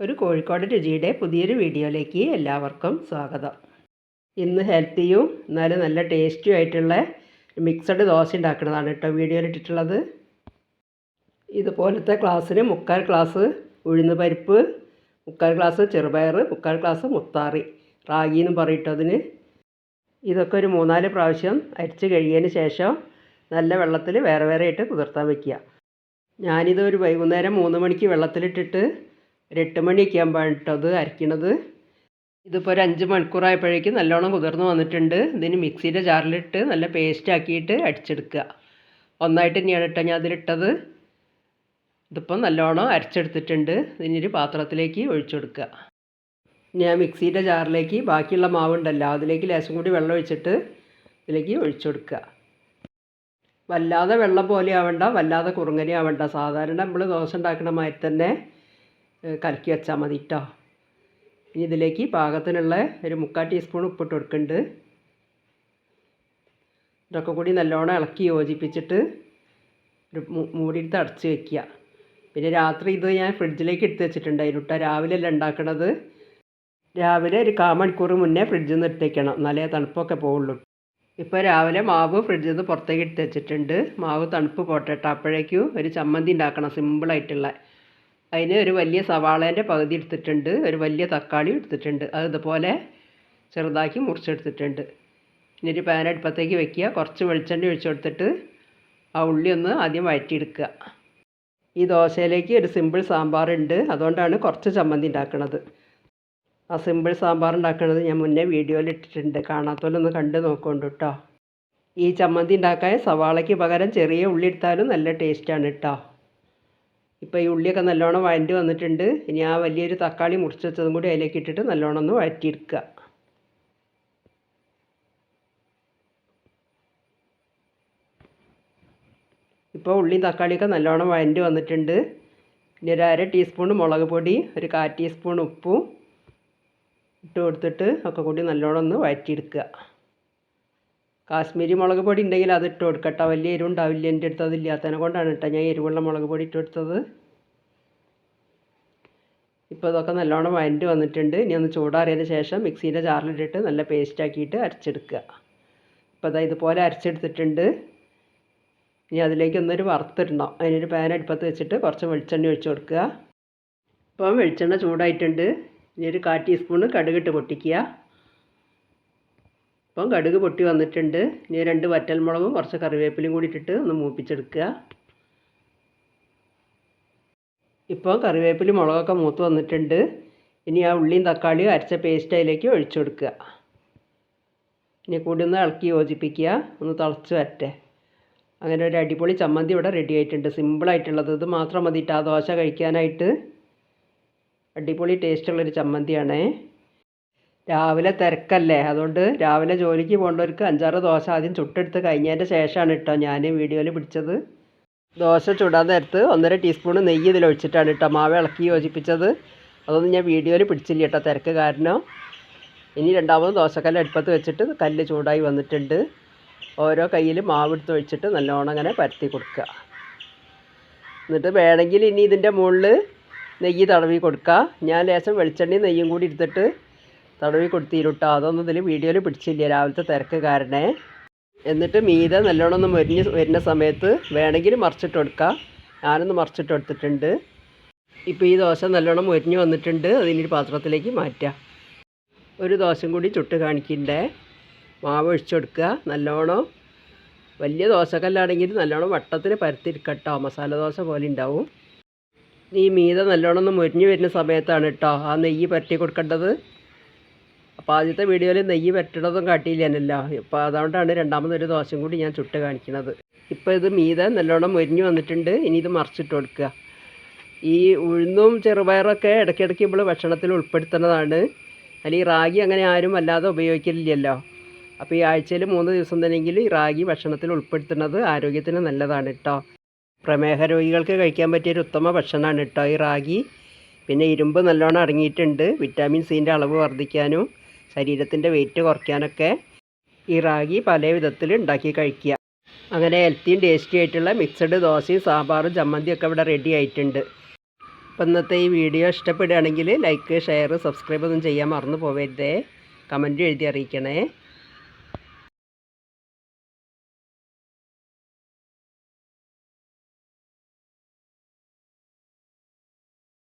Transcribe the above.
ഒരു കോഴിക്കോട് രുചിയുടെ പുതിയൊരു വീഡിയോയിലേക്ക് എല്ലാവർക്കും സ്വാഗതം. ഇന്ന് ഹെൽത്തിയും എന്നാലും നല്ല ടേസ്റ്റിയും ആയിട്ടുള്ള മിക്സഡ് ദോശ ഉണ്ടാക്കുന്നതാണ് കേട്ടോ വീഡിയോയിൽ ഇട്ടിട്ടുള്ളത്. ഇതുപോലത്തെ ക്ലാസ്സിന് മുക്കാൽ ക്ലാസ് ഉഴുന്ന് പരിപ്പ് മുക്കാൽ ഗ്ലാസ് ചെറുപയർ മുക്കാൽ ഗ്ലാസ് മുത്താറി റാഗി എന്നും പറയട്ടോ അതിന്. ഇതൊക്കെ ഒരു മൂന്നാൽ പ്രാവശ്യം അരിച്ച് കഴിയതിന് ശേഷം നല്ല വെള്ളത്തിൽ വേറെ വേറെ ആയിട്ട് കുതിർത്താൻ വയ്ക്കുക ഞാനിത് ഒരു വൈകുന്നേരം മൂന്ന് മണിക്ക് വെള്ളത്തിലിട്ടിട്ട് ഒരു എട്ട് മണിയൊക്കെ ആകുമ്പോഴാണ് കേട്ടോ അത് അരയ്ക്കണത്. ഇതിപ്പോൾ ഒരു അഞ്ച് മണിക്കൂറായപ്പോഴേക്കും നല്ലോണം കുതിർന്ന് വന്നിട്ടുണ്ട്. ഇതിന് മിക്സിയുടെ ജാറിലിട്ട് നല്ല പേസ്റ്റ് ആക്കിയിട്ട് അടിച്ചെടുക്കുക. ഒന്നായിട്ട് തന്നെയാണ് കേട്ടോ ഞാൻ അതിലിട്ടത്. ഇതിപ്പം നല്ലോണം അരച്ചെടുത്തിട്ടുണ്ട്. ഇതിനൊരു പാത്രത്തിലേക്ക് ഒഴിച്ചു കൊടുക്കുക. ഞാൻ മിക്സിയുടെ ജാറിലേക്ക് ബാക്കിയുള്ള മാവുണ്ടല്ലോ അതിലേക്ക് ലേശം കൂടി വെള്ളം ഒഴിച്ചിട്ട് ഇതിലേക്ക് ഒഴിച്ചു കൊടുക്കുക. വല്ലാതെ വെള്ളം പോലെ ആവണ്ട വല്ലാതെ കുറുങ്ങനെ ആവണ്ട സാധാരണ നമ്മൾ ദോശ ഉണ്ടാക്കുന്ന മാതിരി തന്നെ കലക്കി വെച്ചാൽ മതി കേട്ടോ ഇനി ഇതിലേക്ക് പാകത്തിനുള്ള ഒരു മുക്കാൽ ടീസ്പൂൺ ഉപ്പിട്ട് കൊടുക്കുന്നുണ്ട് ഇതൊക്കെ കൂടി നല്ലോണം ഇളക്കി യോജിപ്പിച്ചിട്ട് ഒരു മൂടി മൂടിയിട്ട് അടച്ച് വെക്കുക. പിന്നെ രാത്രി ഇത് ഞാൻ ഫ്രിഡ്ജിലേക്ക് എടുത്ത് വെച്ചിട്ടുണ്ടായിരുന്നു കേട്ടോ രാവിലെ അല്ല ഉണ്ടാക്കണത്. രാവിലെ ഒരു കാ മണിക്കൂർ മുന്നേ ഫ്രിഡ്ജിൽ നിന്ന് എടുത്തേക്കണം. എന്നാലേ തണുപ്പൊക്കെ പോവുള്ളൂ. ഇപ്പോൾ രാവിലെ മാവ് ഫ്രിഡ്ജിൽ നിന്ന് പുറത്തേക്ക് എടുത്ത് വെച്ചിട്ടുണ്ട്. മാവ് തണുപ്പ് പോട്ടെ അപ്പോഴേക്കും ഒരു ചമ്മന്തി ഉണ്ടാക്കണം. സിമ്പിളായിട്ടുള്ള അതിന് ഒരു വലിയ സവാളേന്റെ പകുതി എടുത്തിട്ടുണ്ട് ഒരു വലിയ തക്കാളി എടുത്തിട്ടുണ്ട്. അത് ഇതുപോലെ ചെറുതാക്കി മുറിച്ചെടുത്തിട്ടുണ്ട്. ഇനി ഒരു പാൻ അടുപ്പത്തേക്ക് വെക്കുക. കുറച്ച് വെളിച്ചെണ്ണ ഒഴിച്ചു കൊടുത്തിട്ട് ആ ഉള്ളി ഒന്ന് ആദ്യം വഴറ്റിയെടുക്കുക. ഈ ദോശയിലേക്ക് ഒരു സിമ്പിൾ സാമ്പാറുണ്ട് അതുകൊണ്ടാണ് കുറച്ച് ചമ്മന്തി ഉണ്ടാക്കുന്നത് ആ സിമ്പിൾ സാമ്പാർ ഉണ്ടാക്കുന്നത് ഞാൻ മുന്നേ വീഡിയോയിൽ ഇട്ടിട്ടുണ്ട്. കാണാത്തോലൊന്ന് കണ്ട് നോക്കുന്നുണ്ട് കേട്ടോ ഈ ചമ്മന്തി ഉണ്ടാക്കാൻ സവാളയ്ക്ക് പകരം ചെറിയ ഉള്ളി എടുത്താലും നല്ല ടേസ്റ്റാണ് കേട്ടോ ഇപ്പോൾ ഈ ഉള്ളിയൊക്കെ നല്ലോണം വഴണ്ടി വന്നിട്ടുണ്ട്. ഇനി ആ വലിയൊരു തക്കാളി മുറിച്ച് വെച്ചതും കൂടി അതിലേക്ക് ഇട്ടിട്ട് നല്ലോണം ഒന്ന് വഴറ്റിയെടുക്കുക. ഇപ്പോൾ ഉള്ളിയും തക്കാളിയൊക്കെ നല്ലോണം വഴണ്ടി വന്നിട്ടുണ്ട്. ഇനി ഒരു അര ടീസ്പൂൺ മുളക് പൊടി ഒരു കാ ടീസ്പൂൺ ഉപ്പും ഇട്ട് കൊടുത്തിട്ട് ഒക്കെ കൂടി നല്ലോണം ഒന്ന് വഴറ്റിയെടുക്കുക. കാശ്മീരി മുളക് പൊടി ഉണ്ടെങ്കിൽ അത് ഇട്ട് കൊടുക്കട്ടോ. വലിയ എരിവ് ഉണ്ടാവില്ല. എന്റെ അടുത്ത് അതില്ലാത്തതിനെ കൊണ്ടാണ് കേട്ടോ ഞാൻ എരിവുള്ള മുളക് പൊടി ഇട്ട് കൊടുത്തത്. ഇപ്പോൾ ഇതൊക്കെ നല്ലോണം വഴണ്ടി വന്നിട്ടുണ്ട്. ഇനി ഒന്ന് ചൂടാറിയതിന് ശേഷം മിക്സിയുടെ ജാറിലിട്ടിട്ട് നല്ല പേസ്റ്റ് ആക്കിയിട്ട് അരച്ചെടുക്കുക. ഇപ്പോൾ ഇതാ ഇതുപോലെ അരച്ചെടുത്തിട്ടുണ്ട്. ഇനി അതിലേക്ക് ഒന്നൊരു വറുത്തിടണം. അതിനൊരു പാൻ അടുപ്പത്ത് വെച്ചിട്ട് കുറച്ച് വെളിച്ചെണ്ണ ഒഴിച്ച് കൊടുക്കുക. ഇപ്പം വെളിച്ചെണ്ണ ചൂടായിട്ടുണ്ട്. ഇനി ഒരു കാ ടീസ്പൂണ് കടുകിട്ട് പൊട്ടിക്കുക. ഇപ്പം കടുക് പൊട്ടി വന്നിട്ടുണ്ട്. ഇനി രണ്ട് വറ്റൽമുളകും കുറച്ച് കറിവേപ്പിലയും കൂടി ഇട്ടിട്ട് ഒന്ന് മൂപ്പിച്ചെടുക്കുക. ഇപ്പം കറിവേപ്പില മുളകൊക്കെ മൂത്ത് വന്നിട്ടുണ്ട്. ഇനി ആ ഉള്ളിയും തക്കാളിയും അരച്ച പേസ്റ്റ് അതിലേക്ക് ഒഴിച്ചു കൊടുക്കുക. ഇനി കൂടി ഒന്ന് ഇളക്കി യോജിപ്പിക്കുക. ഒന്ന് തിളച്ച് വരട്ടെ. അങ്ങനെ ഒരു അടിപൊളി ചമ്മന്തി ഇവിടെ റെഡി ആയിട്ടുണ്ട്. സിമ്പിളായിട്ടുള്ളത് ഇത് മാത്രം മതിയിട്ട് ആ ദോശ കഴിക്കാനായിട്ട്. അടിപൊളി ടേസ്റ്റുള്ളൊരു ചമ്മന്തിയാണേ. രാവിലെ തിരക്കല്ലേ. അതുകൊണ്ട് രാവിലെ ജോലിക്ക് പോകേണ്ടവർക്ക് അഞ്ചാറ് ദോശ ആദ്യം ചുട്ടെടുത്ത് കഴിഞ്ഞതിന്റെ ശേഷമാണ് കേട്ടോ ഞാൻ വീഡിയോയിൽ പിടിച്ചത്. ദോശ ചുടാൻ നേരത്ത് ഒന്നര ടീസ്പൂൺ നെയ്യ് ഇതിലൊഴിച്ചിട്ടാണ് കേട്ടോ മാവ് ഇളക്കി യോജിപ്പിച്ചത്. അതൊന്നും ഞാൻ വീഡിയോയിൽ പിടിച്ചില്ല കേട്ടോ തിരക്ക് കാരണം. ഇനി രണ്ടാമത് ദോശക്കല്ല് അടുപ്പത്ത് വെച്ചിട്ട് കല്ല് ചൂടായി വന്നിട്ടുണ്ട്. ഓരോ കയ്യിൽ മാവ് എടുത്ത് ഒഴിച്ചിട്ട് നല്ലോണം അങ്ങനെ പരത്തി കൊടുക്കുക. എന്നിട്ട് വേണമെങ്കിൽ ഇനി ഇതിന്റെ മുകളിൽ നെയ്യ് തടവി കൊടുക്കുക. ഞാൻ ലേശം വെളിച്ചെണ്ണയും നെയ്യും കൂടി എടുത്തിട്ട് തടവി കൊടുത്തിരുട്ടോ. അതൊന്നും ഇതിൽ വീഡിയോയിൽ പിടിച്ചില്ല. രാവിലത്തെ തിരക്ക് കാരണേ. എന്നിട്ട് മീതെ നല്ലോണം ഒന്ന് മൊരിഞ്ഞ് വരുന്ന സമയത്ത് വേണമെങ്കിൽ മറിച്ചിട്ട് കൊടുക്കാം. ഞാനൊന്ന് മറിച്ചിട്ട് കൊടുത്തിട്ടുണ്ട്. ഇപ്പോൾ ഈ ദോശ നല്ലോണം മൊരിഞ്ഞ് വന്നിട്ടുണ്ട്. അതിനൊരു പാത്രത്തിലേക്ക് മാറ്റാം. ഒരു ദോശം കൂടി ചുട്ട് കാണിക്കണ്ടേ. മാവ് ഒഴിച്ചു കൊടുക്കുക. നല്ലോണം വലിയ ദോശക്കല്ലാണെങ്കിൽ നല്ലോണം വട്ടത്തിൽ പരത്തിരിക്കട്ടോ മസാല ദോശ പോലെ ഉണ്ടാവും. ഈ മീത നല്ലോണം ഒന്ന് മുരിഞ്ഞ് വരുന്ന സമയത്താണ് കേട്ടോ ആ നെയ്യ് പരട്ടി കൊടുക്കേണ്ടത്. അപ്പോൾ ആദ്യത്തെ വീഡിയോയിൽ നെയ്യ് പറ്റണതും കാട്ടിയില്ലല്ലോ ഇപ്പോൾ അതുകൊണ്ടാണ് രണ്ടാമതൊരു ദോശയും കൂടി ഞാൻ ചുട്ട് കാണിക്കുന്നത് ഇപ്പോൾ ഇത് മീത നല്ലോണം മുരിഞ്ഞ് വന്നിട്ടുണ്ട്. ഇനി ഇത് മറിച്ചിട്ട് കൊടുക്കുക. ഈ ഉഴുന്നും ചെറുപയറൊക്കെ ഇടയ്ക്കിടയ്ക്ക് നമ്മൾ ഭക്ഷണത്തിൽ ഉൾപ്പെടുത്തുന്നതാണ് ഈ റാഗി അങ്ങനെ ആരും അല്ലാതെ ഉപയോഗിക്കില്ലല്ലോ അപ്പോൾ ഈ ആഴ്ചയിൽ മൂന്ന് ദിവസം തന്നെയെങ്കിലും ഈ റാഗി ഭക്ഷണത്തിൽ ഉൾപ്പെടുത്തുന്നത് ആരോഗ്യത്തിന് നല്ലതാണ് കേട്ടോ. പ്രമേഹ രോഗികൾക്ക് കഴിക്കാൻ പറ്റിയൊരു ഉത്തമ ഭക്ഷണമാണ് കേട്ടോ ഈ റാഗി. പിന്നെ ഇരുമ്പ് നല്ലോണം അടങ്ങിയിട്ടുണ്ട്. വിറ്റാമിൻ സീന്റെ അളവ് വർദ്ധിക്കാനും ശരീരത്തിന്റെ വെയിറ്റ് കുറയ്ക്കാനൊക്കെ ഈ റാഗി പല വിധത്തിൽ ഉണ്ടാക്കി കഴിക്കുക. അങ്ങനെ ഹെൽത്തിയും ടേസ്റ്റി ആയിട്ടുള്ള മിക്സഡ് ദോശയും സാമ്പാറും ചമ്മന്തിയും ഒക്കെ ഇവിടെ റെഡി ആയിട്ടുണ്ട്. അപ്പം ഇന്നത്തെ ഈ വീഡിയോ ഇഷ്ടപ്പെടുകയാണെങ്കിൽ ലൈക്ക് ഷെയർ സബ്സ്ക്രൈബ് ഒന്നും ചെയ്യാൻ മറന്നു പോവരുതേ. കമന്റ് എഴുതി അറിയിക്കണേ.